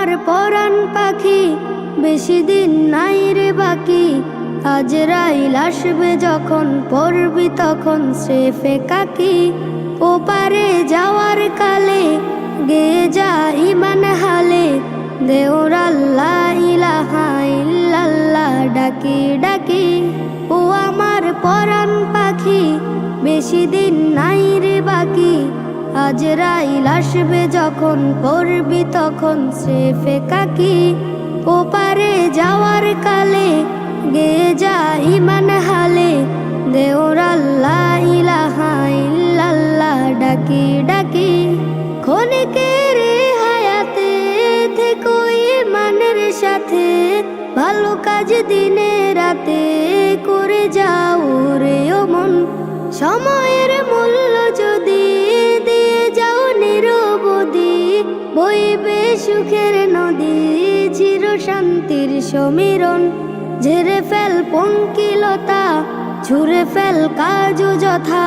আমার পরাণ পাখি, বেশি দিন নাই রে বাকি। আজ রাইল আসবে যখন পড়বি তখন সে ফেকাকি ওপারে যাওয়ার কালে গে যা ইমান হালে। দেওর ডাকি ডাকি। ও আমার পরাণ পাখি, বেশি দিন নাই রে বাকি। আজ রাইল আসবে যখন পড়বি তখন সে ফেকাকি ওপারে যাওয়ার কালে গে যা ইমান হালে। দেওর আল্লাহ ইলাহা ইল্লাল্লাহ ডাকি ডাকি। ক্ষণিকের হায়াতে থেকো ইমানের সাথে। ভালো কাজ দিনে রাতে করে যাও রে ও মন। সময়ের মূল্য বইবে সুখের নদী চির শান্তির সমীরণ। ঝেড়ে ফেল পঙ্কিলতা ছুঁড়ে ফেল কাজু যথা।